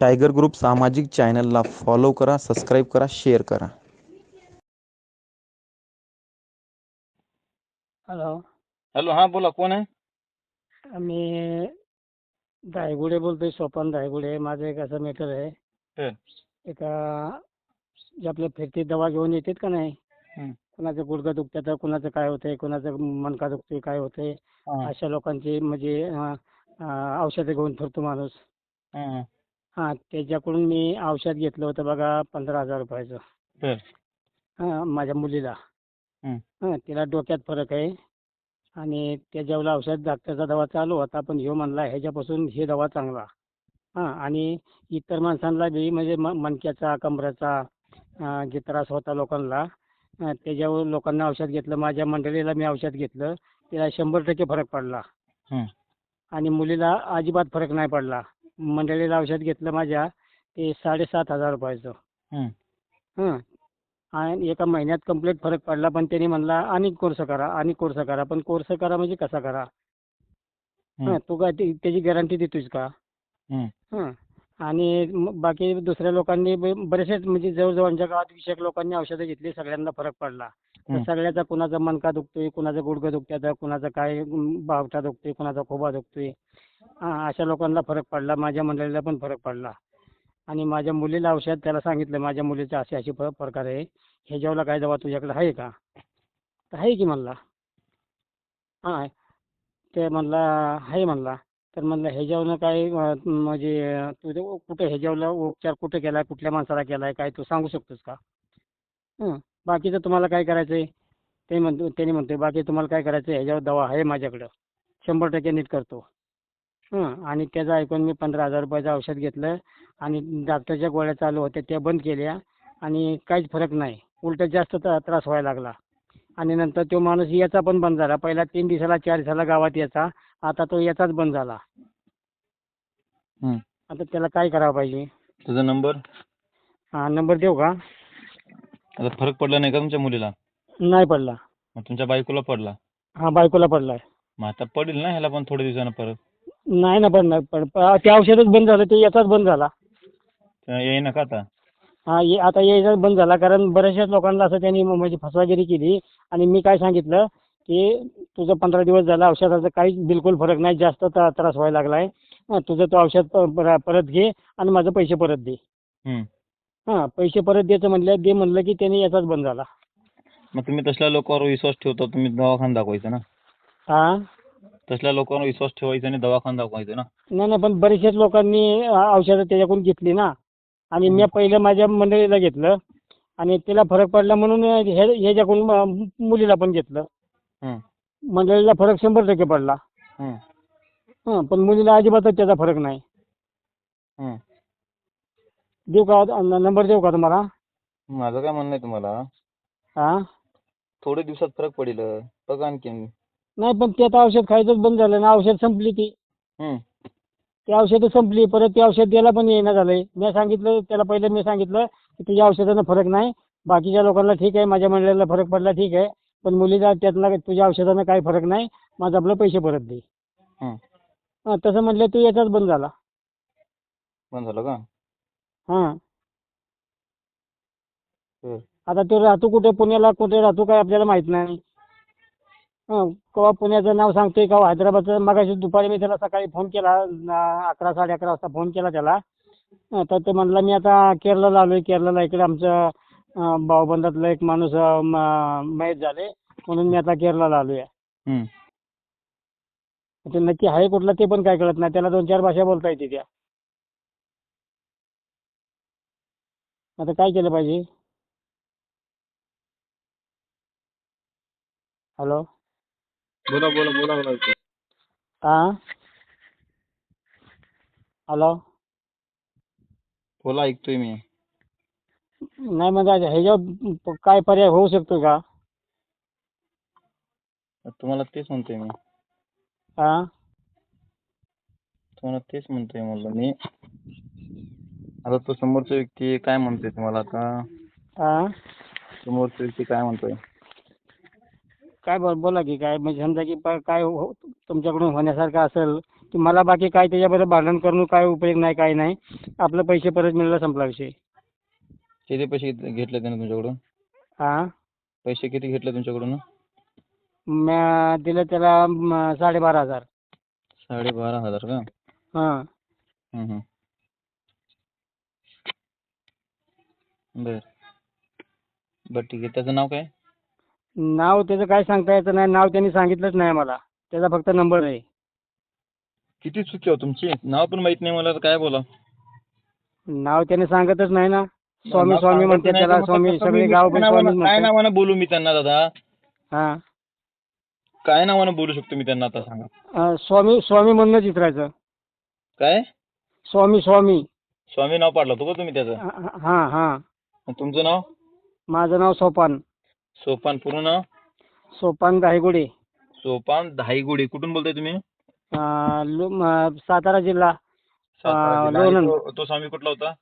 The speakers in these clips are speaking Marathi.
टायगर ग्रुप सामाजिक चॅनलला फॉलो करा सबस्क्राईब करा शेअर करा. हॅलो. हॅलो हां बोला कोण आहे? मी धायगुडे बोलतोय सोपान धायगुडे माझं एक असं मॅटर आहे. हं. एका जे आपल्या फिरती दवा घेऊन येतात का नाही? हं. कुणाचं गुडघं दुखतं कुणाचं काय होतंय कुणाचं मणका दुखतोय काय होतंय? हां, अशा लोकांची म्हणजे अं, अं, औषधं घेऊन फिरतो माणूस. हां, हां. हां त्याच्याकडून मी औषध घेतलं होतं बघा पंधरा हजार रुपयाचं. बर. हां माझ्या मुलीला. हं. हां तिला डोक्यात फरक आहे. आणि त्याच्यावर औषध डॉक्टरचा दवा चालू होता पण ह्यो म्हणला ह्याच्यापासून हे दवा चांगला. हां आणि इतर माणसांना बी म्हणजे म मणक्याचा कमरेचा अं, जे त्रास होता लोकांना अं, त्याच्यावर लोकांना औषध घेतलं. माझ्या मंडळीला मी औषध घेतलं. तिला शंभर टक्के फरक पडला. हं. आणि मुलीला अजिबात फरक नाही पडला. मंडळीला औषध घेतलं माझ्या ते साडेसात हजार रुपयाचं हं. हं आणि एका महिन्यात कंप्लीट फरक पडला पण त्यांनी म्हणला आणि कोर्स करा आणि कोर्स करा पण कोर्स करा म्हणजे कसा करा हं. हं तू काय ते- त्याची गॅरंटी देतोस का हं. हं आणि म- बाकी दुसऱ्या लोकांनी ब- बरेचसे म्हणजे जवळजवळ आमच्या गावात वीस एक लोकांनी औषधं घेतली सगळ्यांना फरक पडला तर. सगळ्याचा कुणाचा मणका दुखतोय कुणाचं गुडघं दुखत्यात कुणाचा काय बावटा दुखतोय कुणाचा खोबा दुखतोय. अशा लोकांना फरक पडला माझ्या मंडळीला पण फरक पडला. आणि माझ्या मुलीला औषध त्याला सांगितलं माझ्या मुलीचं अशी अशी प्रकार आहे. ह्याच्यावरला काय दवा तुझ्याकडे आहे का? तर आहे की म्हणला. हां ते म्हणला आहे म्हणला. तर म्हणलं ह्याच्यावरनं काय म्हणजे तुझं कुठं ह्याच्यावरला उपचार कुठं केला आहे कुठल्या माणसाला केला आहे काय तू सांगू शकतोस का? हं. बाकीचं तुम्हाला काय करायचं आहे ते म्हणतो त्याने म्हणतो बाकी तुम्हाला काय करायचं आहे ह्याच्यावर दवा आहे माझ्याकडं. शंभर टक्के नीट करतो. हं आणि त्याचं ऐकून मी पंधरा हजार रुपयाचं औषध घेतलं आणि डॉक्टरच्या गोळ्या चालू होत्या त्या बंद केल्या आणि काहीच फरक नाही. उलट जास्त त्र- त्रास व्हायला लागला. आणि नंतर तो माणूस याचा पण बंद झाला. पहिला तीन दिवसाला चार दिवसाला गावात यायचा. आता तो याचाच बंद झाला. आता त्याला काय करावं पाहिजे? तुझा नंबर? हा नंबर देऊ का? आता फरक पडला नाही का तुमच्या मुलीला? नाही पडला. मग तुमच्या बायकोला पडला? हा बायकोला पडलाय. मग आता पडेल ना ह्याला पण थोड्या दिवसानं परत? नाही ना पडणार पण प- ते औषधच बंद झालं ते याचाच बंद झाला. येई ना का आता. हा ये आता यायचाच बंद झाला कारण बऱ्याचशाच लोकांना असं त्यांनी म- म्हणजे फसवागिरी केली. आणि मी काय सांगितलं की तुझं पंधरा दिवस झालं औषधाचा काहीच बिलकुल फरक नाही जास्त त्र- त्रास व्हायला लागलाय. तुझं तो औषध प- पर- परत घे आणि माझं पैसे परत दे. हां पैसे परत द्यायचं म्हणलं दे म्हणलं की त्याने याचाच बंद झाला. मग तुम्ही तसल्या लोकांवर विश्वास ठेवता तुम्ही दवाखाना दाखवायचा ना? हां? तसल्या लोकांवर विश्वास ठेवायचा आणि दवाखाना दाखवायचा ना? नाही नाही पण बरेचसेच लोकांनी अ, औषधं त्याच्याकडून घेतली ना? आणि मी पहिलं माझ्या मंडळीला घेतलं आणि तिला फरक पडला म्हणून हे ह्याच्याकडून म- मुलीला पण घेतलं. मंडळीला फरक शंभर टक्के पडला. हं पण मुलीला अजिबातच त्याचा फरक नाही. देऊ का? न- नंबर देऊ का तुम्हाला? माझं काय म्हणणं आहे तुम्हाला? हां? थोड्या दिवसात फरक पडेल. बघा आणखीन. नाही पण ते आता औषध खायचंच बंद झालं ना. औषध संपली ती. हं. ती औषधं संपली परत ते औषध द्यायला पण येणं झालंय. मी सांगितलं त्याला पहिलं मी सांगितलं की तुझ्या औषधानं फरक नाही. बाकीच्या लोकांना ठीक आहे माझ्या मंडळीला फरक पडला ठीक आहे. पण मुलीला त्यातला तुझ्या औषधानं काही फरक नाही. माझं आपलं पैसे परत दे. हां तसं म्हटलं तू याचाच बंद झाला. बंद झालं का? हां. आता तो राहतो कुठे? पुण्याला कुठे राहतो काय आपल्याला माहीत नाही. हां केव्हा पुण्याचं नाव सांगतोय केव्हा हैदराबादचं? मगाशी दुपारी मी त्याला सकाळी फोन केला अकरा साडे अकरा वाजता फोन केला त्याला. तर ते म्हणला मी आता केरळला आलोय केरळला इकडे आमचं भाऊबंधातला एक माणूस मयत झाले म्हणून मी आता केरळला आलोय. ते नक्की आहे कुठला ते पण काय कळत नाही. त्याला दोन चार भाषा बोलता येते त्या. आता काय केलं पाहिजे? हॅलो बोला बोला बोला बोला. हां हॅलो बोला ऐकतोय मी. नाही मग आता ह्याच्यावर काय पर्याय होऊ शकतो का? तुम्हाला तेच म्हणतोय मी. हां तुम्हाला तेच म्हणतोय म्हणलं मी. आता तो समोरचा व्यक्ती काय म्हणतोय तुम्हाला आता? हां समोरचा व्यक्ती काय म्हणतोय? काय बोल बोला की काय म्हणजे समजा की प- काय हो तुमच्याकडून होण्यासारखं असेल की मला बाकी काय त्याच्याबरोबर भांडण करून काय उपयोग नाही काय नाही आपलं पैसे परत मिळालं संपला विषय. किती पैसे घेत- घेतले त्याने तुमच्याकडून? हां पैसे किती घेतले तुमच्याकडून? म्या दिलं त्याला म, साडेबारा हजार. साडेबारा हजार का? हां. हम्म, हम्म. बर. बर ठीक आहे. त्याचं नाव काय? नाव त्याचं काय सांगता येतं नाही. नाव त्यांनी सांगितलंच नाही मला त्याचा फक्त नंबर आहे. किती चुकी हो तुमची? नाव पण माहीत नाही मला. तर काय बोला नाव त्याने सांगतच नाही ना. स्वामी स्वामी म्हणते त्याला? स्वामी सगळे गाव काय स्वामी नावानं- काय म्हणते नावानं बोलू मी त्यांना दादा? हां. काय नावानं बोलू शकतो मी त्यांना आता सांगा. अं, स्वामी स्वामी म्हणूनच विचारायचं काय? स्वामी स्वामी. स्वामी नाव पाडलं होतं का तुम्ही त्याचं? हा- हां. मग तुमचं नाव? माझं नाव सोपान. सोपान पूर्ण नाव? सोपान दाहेगुडे सोपान धाईगुडी. कुठून बोलताय तुम्ही? अं, लो- म- सातारा जिल्हा. सातारा जिल्हा. आणि लोणंद. तो- तो स्वामी कुठला होता?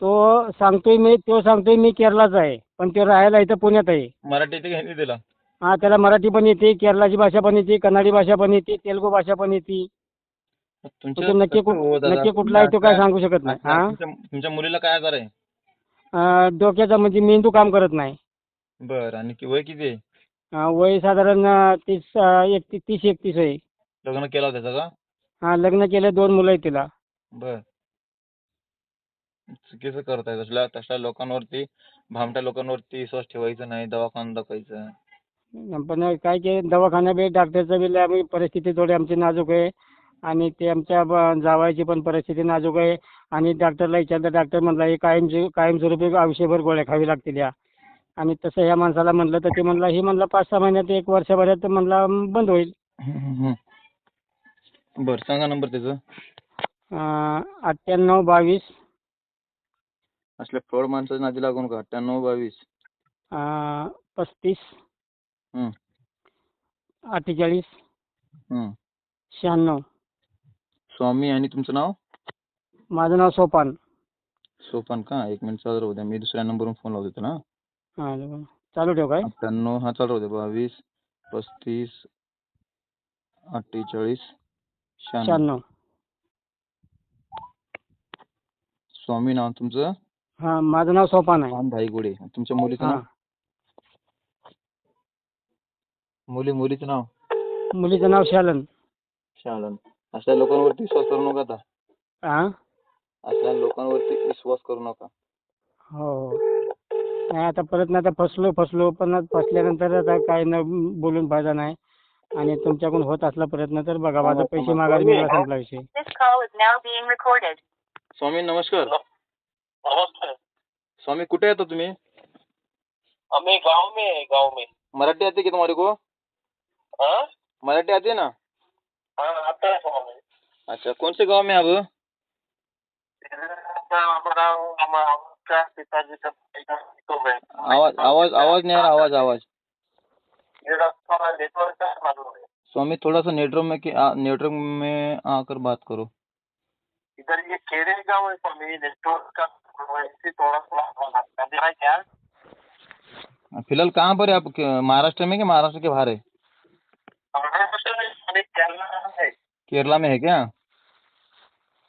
तो सांगतोय मी तो सांगतोय मी केरलाचा आहे. पण तो राहायला इथं पुण्यात आहे. मराठी येते का हिंदी दिला हा त्याला मराठी पण येते केरलाची भाषा पण येते कन्नडी भाषा पण येते तेलगू भाषा पण येते. तुमच्या तो नक्की कुठ- हो दादा, नक्की कुठला आहे तो काय सांगू शकत नाही. हा? तुमच्या तुमच्या मुलीला काय आजार आहे? अं, डोक्याचा म्हणजे मेंदू काम करत नाही. बर आणि कि- वय किती आहे? अं, वय साधारण अं, तीस अं, एकतीस तीस एकतीस आहे. लग्न केला होता त्याचा का? हा लग्न केलं दोन मुलं आहेत तिला. बर. चुकीचं करताय तसल्या तसल्या लोकांवरती भामट्या लोकांवरती विश्वास ठेवायचा नाही दवाखाना दाखवायचं पण काय की दवाखाना बी डॉक्टरचा बी आम्ही परिस्थिती थोडी आमची नाजूक आहे. आणि ते आमच्या ब- जावायची पण परिस्थिती नाजूक आहे. आणि डॉक्टरला विचारलं डॉक्टर म्हणला हे कायम कायमस्वरूपी आयुष्यभर गोळ्या खावी लागतील या. आणि तसं ह्या माणसाला म्हणलं तर ते म्हणला हे म्हणलं पाच सहा महिन्यात एक वर्षभरात म्हणला बंद होईल. बर सांगा नंबर त्याचं. अठ्ठ्याण्णव बावीस. असल्या फ्रॉड माणसाच्या नादी लागून का? अठ्ठ्याण्णव बावीस. पस्तीस. अठ्ठेचाळीस. शहाण्णव. स्वामी आणि तुमचं नाव? माझं नाव सोपान. सोपान का? एक मिनिट चालू राहू द्या. मी दुसऱ्या नंबरवरून फोन लावतो ना? हां चालू ठेव काय? अठ्ठ्याण्णव हा चालू राहू द्या. बावीस पस्तीस अठ्ठेचाळीस शहाण्णव. शहाण्णव. स्वामी नाव तुमचं? हां माझं नाव सोपान आहे. पान धाईगुडे. तुमच्या मुलीचं हां. नाव? मुली मुलीचं नाव? मुलीचं नाव शालन. शालन. अशा लोकांवरती विश्वास करू नका आता. हां अशा लोकांवरती विश्वास करू नका. हो. हो. नाही आता परत ना आता फसलो फसलो पण आता फसल्यानंतर आता काय न बोलून फायदा नाही. आणि तुमच्याकडून होत असला प्रयत्न तर बघा माझा पैसे मागायला मिळाला संपला विषय. This call is now being recorded. स्वामी नमस्कार. नमस्कार. स्वामी कुठे येता तुम्ही? हमें गांव में है गांव में. मराठी आती की तुम्हारे को? हाँ मराठी आती है ना? स्वामी अच्छा कौन से गाँव में अब आवाज़ आवाज़ आवाज़ नहीं आ रहा, आवाज़ स्वामी, थोड़ा सा नेटवर्क में नेटवर्क में आकर बात करो। इधर ये खेड़े गाँव है स्वामी नेटवर्क का थोड़ा सा फ़िलहाल कहाँ पर है आप? महाराष्ट्र में कि महाराष्ट्र के बाहर है महाराष्ट्र में स्वामी केरला है केरला में है क्या?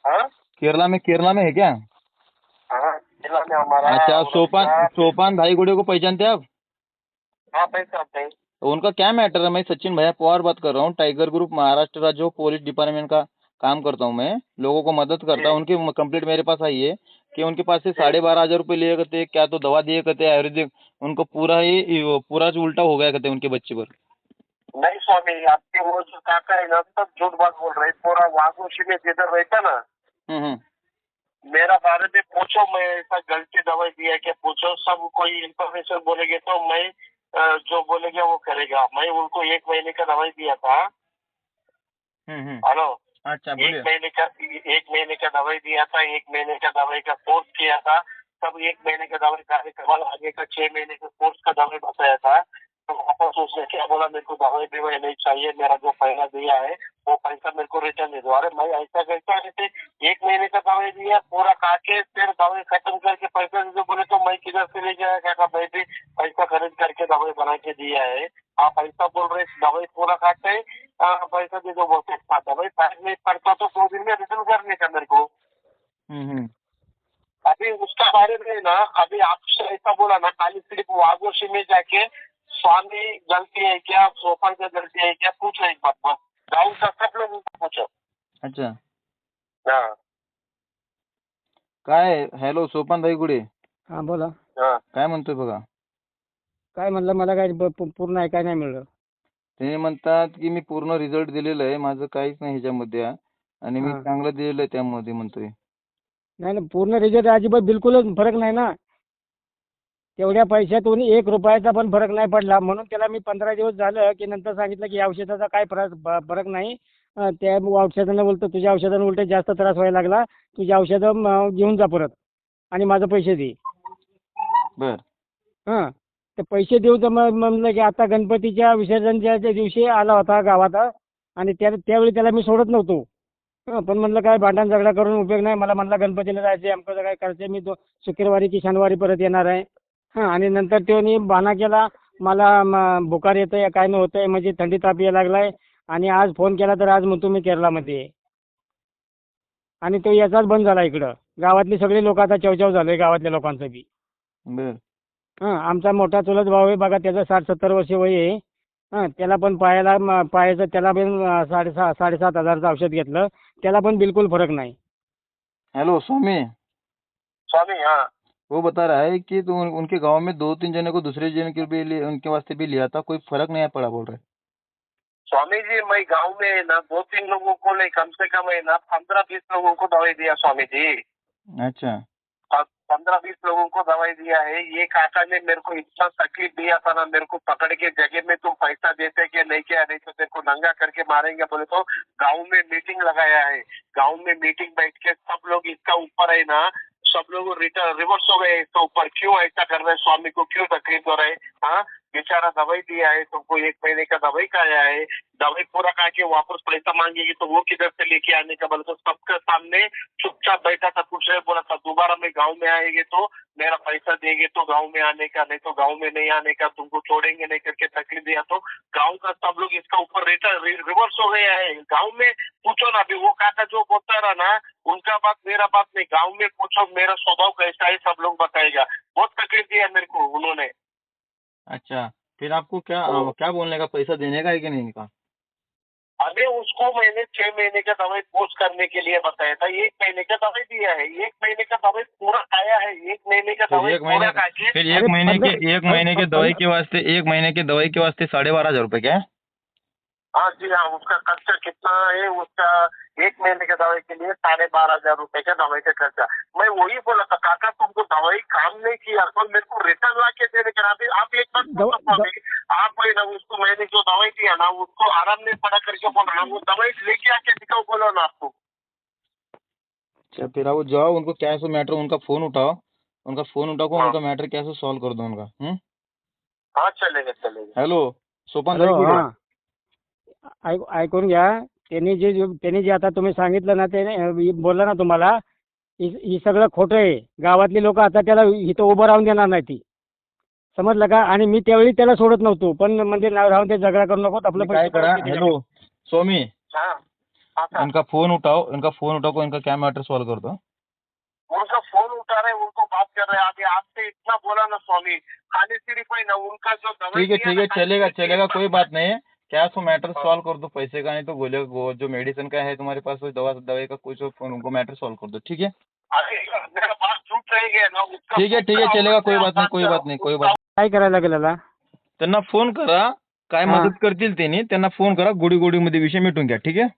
हाँ? केरला में केरला में है क्या? हाँ में हमारा अच्छा सोपान सोपान भाई गुड़े को पहचानते आप? हाँ तो उनका क्या मैटर है? मैं सचिन भैया पवार बात कर रहा हूँ। टाइगर ग्रुप महाराष्ट्र राज्य पुलिस डिपार्टमेंट का काम करता हूँ मैं। लोगों को मदद करता हूँ। उनकी कंप्लीट मेरे पास आई है कि उनके पास से साढ़े बारह हज़ार रुपये लिए करते क्या तो दवा दिए करते आयुर्वेदिक उनको पूरा ही पूरा जो उल्टा हो गया करते उनके बच्चे पर। स्वामी आपके वो जो काका है ना सब झूठ बात बोल रहे हैं। पूरा वागोशी में जिधर रहता ना हम्म हम्म। मेरा बारे में पूछो मैं ऐसा गलती दवाई दिया क्या पूछो। सब कोई इन्फॉर्मेशन बोलेंगे तो मैं जो बोलेगा वो करेगा। मैं उनको एक महीने का दवाई दिया था। हम्म हम्म। हेलो? अच्छा एक महीने का एक महीने का दवाई दिया था एक महीने का दवाई का कोर्स किया था। तब एक महीने का दवाई खाने के बाद आगे का छह महीने का कोर्स का दवाई बताया था। तो वापस उसने क्या बोला मेरे को दवाई दवाई नहीं चाहिए मेरा जो पहला दिया है वो पैसा मेरे को रिटर्न दे दो। अरे मैं ऐसा कैसा रहते एक महीने का दवाई दिया पूरा खा फिर दवाई खत्म करके पैसा दे दो बोले तो मैं किधर से ले जाएगा मैं भी पैसा खरीद करके दवाई बना के दिया है। आप ऐसा बोल रहे दवाई पूरा खाते पैसा दे दो बोलते हाँ, दवाई पैक नहीं पड़ता तो दो दिन में रिटर्न करने का मेरे को। हम्म हम्म। अभी उसका बारे में ना अभी आपसे ऐसा बोला ना खाली सिर्फ़ वागोशी में जाके स्वामी गलती है क्या सोपन का गलती है क्या पूछो एक बात बस गाँव का सब लोगों को पूछो अच्छा. हाँ. काय? हॅलो सोपान भाई गुडे हां बोला. हाँ. काय म्हणतोय बघा? काय म्हणलं मला काय ब- पू- पूर्ण ऐकाय नाही मिळलं. ते म्हणतात की मी पूर्ण रिझल्ट दिलेला आहे माझं काहीच नाही ह्याच्यामध्ये आणि मी हा. चांगलं दिलेलं आहे त्यामध्ये म्हणतोय. नाही ना पूर्ण रिझल्ट अजिबात बिलकुलच फरक नाही ना. तेवढ्या पैशातून एक रुपयाचा पण फरक नाही पडला. म्हणून त्याला मी पंधरा दिवस झालं की नंतर सांगितलं की या औषधाचा काय फरक फरक नाही. त्या औषधानं बोलतो तुझ्या औषधानं उलट जास्त त्रास व्हायला लागला. तुझी औषधं घेऊन जा परत आणि माझं पैसे दे. बर. हां. ते पैसे देऊ तर मग म्हणलं की आता गणपतीच्या विसर्जनच्या दिवशी आला होता गावात आणि त्या त्यावेळी त्याला मी सोडत नव्हतो. पण म्हणलं काय भांडण झगडा करून उपयोग नाही. मला म्हणला गणपतीला जायचं आमचं काय करायचं मी शुक्रवारी की शनिवारी परत येणार आहे. हां आणि नंतर त्याने बहाणा केला. मला बुखार येतंय काय नाही होतंय म्हणजे थंडी ताप यायला लागलाय. आणि आज फोन केला तर आज म्हणतो मी केरलामध्ये आहे. आणि तो याचाच बंद झाला इकडं. गावातली सगळी लोक आता चवचव झाले गावातल्या लोकांचं बी. हां आमचा मोठा चुलत भाऊ आहे बघा त्याचं साठ सत्तर वर्ष वय आहे. हां त्याला पण पायाला पायाचं त्याला पण अं, साडेसहा साडेसात हजारचं औषध घेतलं. त्याला पण बिलकुल फरक नाही. हेलो स्वामी. स्वामी हाँ. वो बता रहा है कि तो उन, उनके गाँव में दो तीन जने को दूसरे जन के भी लिए, उनके वास्ते भी लिया था कोई फ़र्क नहीं पड़ा बोल रहे स्वामी जी मैं गाँव में ना दो तीन लोगों को नहीं कम से कम है ना पंद्रह बीस लोगों को दवाई दिया स्वामी जी अच्छा पंद्रह बीस लोगों को दवाई दिया है ये काका ने मेरे को इतना तकलीफ़ दिया था ना मेरे को पकड़ के जगह में तुम पैसा देते कि नहीं क्या नहीं तो तेरे को नंगा करके मारेंगे बोले तो गाँव में मीटिंग लगाया है। गाँव में मीटिंग बैठ के सब लोग इसका ऊपर है ना सब लोग रिटर्न रिवर्स हो गए तो ऊपर क्यों ऐसा कर रहे हैं स्वामी को क्यों तकलीफ हो रहे है हाँ? बेचारा दवाई दिया है तुमको एक महीने का दवाई आया है, दवाई पूरा खा के वापस पैसा मांगेगी तो वो किधर से लेके आने का बोले तो सबके सामने चुपचाप बैठा था कुछ नहीं बोला था दोबारा मैं गाँव में आएँगे तो मेरा पैसा देंगे तो गाँव में आने का, नहीं तो गाँव में नहीं आने का, तुमको छोड़ेंगे नहीं करके तकलीफ़ दिया। तो गाँव का सब लोग इसका ऊपर रिवर्स हो गया है। गाँव में पूछो ना, अभी वो काका जो बोलता रहा ना, उनका बात, मेरा बात नहीं, गाँव में पूछो, मेरा स्वभाव कैसा है, सब लोग बताएगा। बहुत तकलीफ़ दिया मेरे को उन्होंने। अच्छा फिर आपको क्या तो- क्या बोलने का पैसा देने का है कि नहीं का अभी उसको मैंने छह महीने का दवाई कोर्स करने के लिए बताया था एक महीने का दवाई दिया है एक महीने का दवाई पूरा आया है एक महीने का दवाई एक महीने का फिर एक महीने के एक महीने के दवाई के वास्ते एक महीने के दवाई के वास्ते साढ़े बारह हज़ार रूपए क्या है जी हाँ उसका खर्चा कितना है उसका एक महीने के दवाई के लिए साढ़े बारह हज़ार रुपए का दवाई का खर्चा। मैं वही बोला था काका तुमको दवाई काम नहीं किया तो मेरे को रिटर्न ला के देने का अभी आप एक बात दवा- स्वामी, आप है ना उसको मैंने जो दवाई दिया ना उसको आराम नहीं पड़ा करके बोल रहा वो दवाई लेके आके दिखाओ बोलो ना आपको। अच्छा फिर आप जाओ उनको क्या सो मैटर उनका फ़ोन उठाओ। उनका फ़ोन उठाओ को। उनका मैटर कैसे सॉल्व कर दो उनका हम्म? हाँ चलेगा चलेगा। हेलो सोपान हाँ। ऐक ऐकून घ्या. त्यांनी जे जे- त्यांनी जे आता तुम्ही सांगितलं ना ते बोलला ना तुम्हाला ही सगळं खोटं आहे. गावातली लोक आता त्याला इथं उभं राहून देणार नाही ती. समजलं का? आणि मी त्यावेळी त्याला सोडत नव्हतो. पण म्हणजे नाव राहून ते झगडा करू नको आपलं काय करा? हेलो स्वामी। इनका फोन उठाओ इनका फोन उठाओ को इनका क्या मैटर सॉल्व कर दो उनका फोन उठा रहे उनको बात कर रहे अभी आपसे इतना बोला ना स्वामी खाली सिर्फ है ना उनका जो ठीक है ठीक ना, है चलेगा चलेगा कोई बात नहीं। है क्या सो मैटर। सॉल्व कर दो पैसे का नहीं तो गोले वो जो मेडिसिन का है तुम्हारे पास वो दवा दवाई का कुछ उनको मैटर सॉल्व कर दो ठीक है? अरे मेरा बात झूठ रहेगा ना उसका ठीक है ठीक है चलेगा कोई बात नहीं कोई बात नहीं कोई बात काय करायला लागेल याला त्यांना फ़ोन करा काय हा. मदत करतील त्यांनी त्यांना फ़ोन करा गोडी गोडी मध्ये विषय मिटून घ्या ठीक आहे?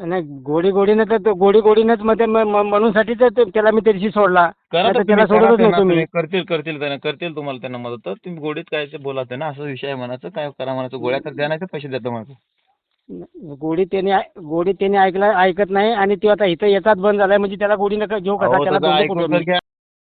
नाही गोडी गोडीनं तर तो गोडी गोडीनंच मध्ये म- म- म्हणूनसाठी तर तो- त्याला मी त्याशी सोडला. करा नाहीतर तर त्याला तुम्ही, करा सोडतच त्यांना नव्हतो मी. तुम्ही. करतील करतील त्यांना करतील तुम्हाला त्यांना मदत. तर तुम्ही गोडीत काय ते बोला त्यांना असा विषय आहे म्हणायचं काय करा म्हणायचं गोळ्या तर द्या नाही तर पैसे देतो म्हणायचं. गोडी त्याने ऐ- गोडी त्याने ऐकला ऐकत नाही आणि तो आता इथं येतात बंद झालाय म्हणजे त्याला गोडी नका घेऊ कसा अहो, त्याला ऐकून घ्या.